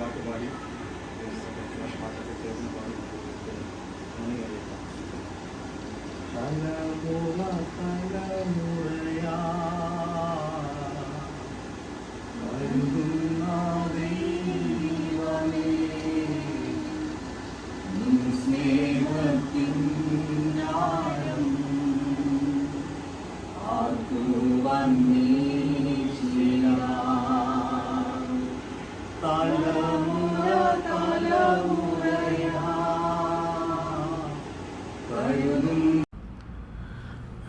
പാട്ട് പാടി പാട്ടൊക്കെ ചേർന്ന് പാടി നന്ദി അറിയിക്കാം തലമുറ തലമുറയാ വരുന്ന ദൈവമേ, സ്നേഹത്തിൻ ജ്ഞാനം ആർക്കു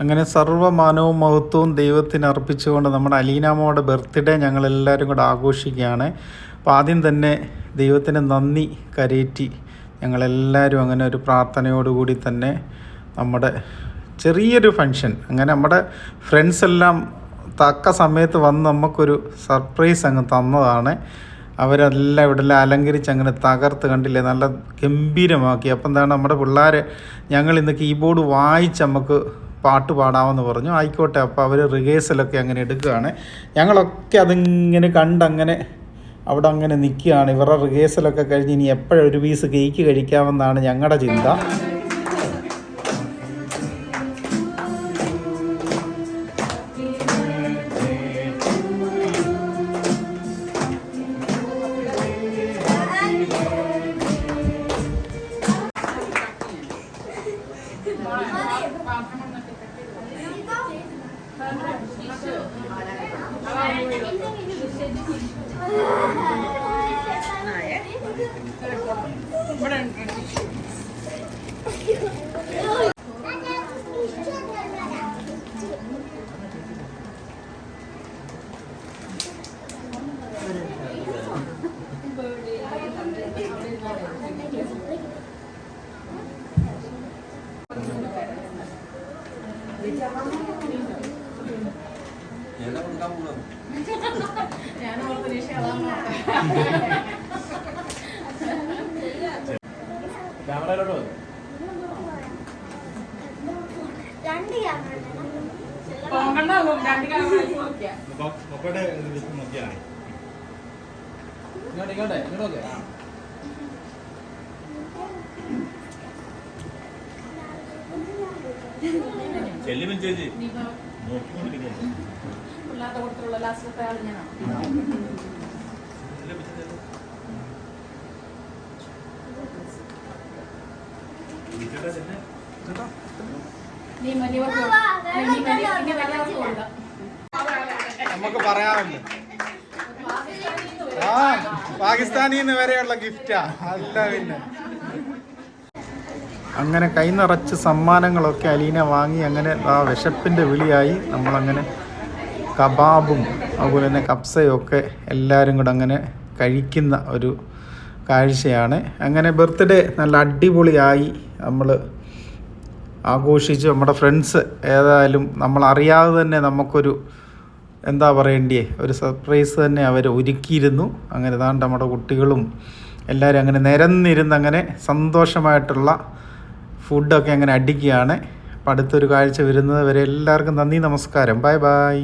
അങ്ങനെ സർവമാനവും മഹത്വവും ദൈവത്തിന് അർപ്പിച്ചുകൊണ്ട് നമ്മുടെ അലീനാമോയുടെ ബർത്ത്ഡേ ഞങ്ങളെല്ലാവരും കൂടെ ആഘോഷിക്കുകയാണ്. അപ്പോൾ ആദ്യം തന്നെ ദൈവത്തിന് നന്ദി കരേറ്റി ഞങ്ങളെല്ലാവരും അങ്ങനെ ഒരു പ്രാർത്ഥനയോടുകൂടി തന്നെ നമ്മുടെ ചെറിയൊരു ഫങ്ഷൻ അങ്ങനെ നമ്മുടെ ഫ്രണ്ട്സ് എല്ലാം തക്ക സമയത്ത് വന്ന് നമുക്കൊരു സർപ്രൈസ് അങ്ങ് തന്നതാണ്. അവരെല്ലാം ഇവിടെ എല്ലാം അലങ്കരിച്ച് അങ്ങനെ തകർത്ത് കണ്ടില്ലേ നല്ല ഗംഭീരമാക്കി. അപ്പം എന്താണ് നമ്മുടെ പിള്ളേർ ഞങ്ങൾ ഇന്ന് കീബോർഡ് വായിച്ച് നമുക്ക് പാട്ട് പാടാമെന്ന് പറഞ്ഞു. ആയിക്കോട്ടെ അപ്പോൾ അവർ റിഹേഴ്സലൊക്കെ അങ്ങനെ എടുക്കുകയാണ്. ഞങ്ങളൊക്കെ അതിങ്ങനെ കണ്ടങ്ങനെ അവിടെ അങ്ങനെ നിൽക്കുകയാണ്. ഇവരുടെ റിഹേഴ്സലൊക്കെ കഴിഞ്ഞ് ഇനി എപ്പോഴും ഒരു പീസ് കേക്ക് കഴിക്കാമെന്നാണ് ഞങ്ങളുടെ ചിന്ത. ഇവിടെ ക്യാമറയിലോട്ട് വന്നു? രണ്ട് ക്യാമറ നോക്കിയാണ് ഇങ്ങോട്ട് ഇങ്ങോട്ട് ഇങ്ങോട്ട് നോക്ക്. ആ. ചെല്ലുമൻ ചേച്ചി. നോക്കിക്കൊണ്ടിരിക്കുന്നു പിള്ളേരുടെ കൂട്ടത്തിലുള്ള ലാസ്റ്റത്തെ ആൾ ഞാനാണ് നീ വലിയവർക്ക് കൊടു. നീ വലിയ- ഇനി വലിയവർക്ക് കൊടുക്കാം. നമുക്ക് പറയാമല്ലോ ആ പാകിസ്ഥാനിൽ നിന്ന് വരെയുള്ള ഗിഫ്റ്റാ അല്ല പിന്നെ. അങ്ങനെ കൈ നിറച്ച് സമ്മാനങ്ങളൊക്കെ അലീന വാങ്ങി അങ്ങനെ ആ വിശപ്പിന്റെ വിളിയായി നമ്മളങ്ങനെ കബാബും അതുപോലെ തന്നെ കപ്സയും ഒക്കെ എല്ലാവരും കൂടെ അങ്ങനെ കഴിക്കുന്ന ഒരു കാഴ്ചയാണ്. അങ്ങനെ ബർത്ത്ഡേ നല്ല അടിപൊളിയായി. നമ്മൾ ആഘോഷിച്ച് നമ്മുടെ ഫ്രണ്ട്സ് ഏതായാലും നമ്മൾ അറിയാതെ തന്നെ നമുക്കൊരു എന്താ പറയേണ്ടിയേ? ഒരു സർപ്രൈസ് തന്നെ അവർ ഒരുക്കിയിരുന്നു. അങ്ങനെ താണ്ട് നമ്മുടെ കുട്ടികളും എല്ലാവരും അങ്ങനെ നിരന്നിരുന്ന് അങ്ങനെ സന്തോഷമായിട്ടുള്ള ഫുഡൊക്കെ അങ്ങനെ അടിക്കുകയാണ്. അപ്പം അടുത്തൊരു കാഴ്ച വരുന്നത് വരെ എല്ലാവർക്കും നന്ദി നമസ്കാരം. Bye bye.